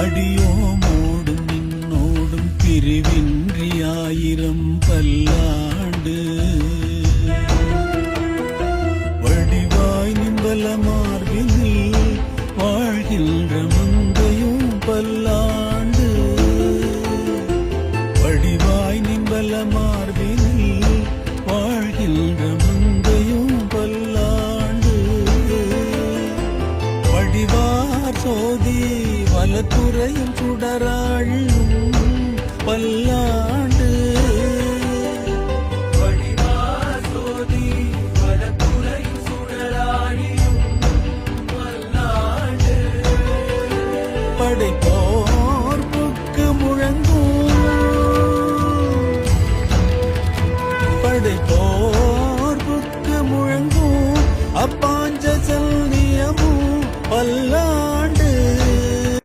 அடியோமோடும் நின்னோடும் பிரிவின்றி ஆயிரம் பல்லாண்டு. வடிவாய் நிம்பல மார்பினில் வாழ்கின்ற மங்கையும் பல்லாண்டு. வடிவாய் நிம்பல மார்பினில் வாழ்கின்ற மங்கையும் பல்லாண்டு. வடிவாய் பல்லார் சோதி வலத்துறையும் சுடராழும் பல்லாண்டு. படைப்போர்ப்புக்கு முழங்கும். படைப்போர்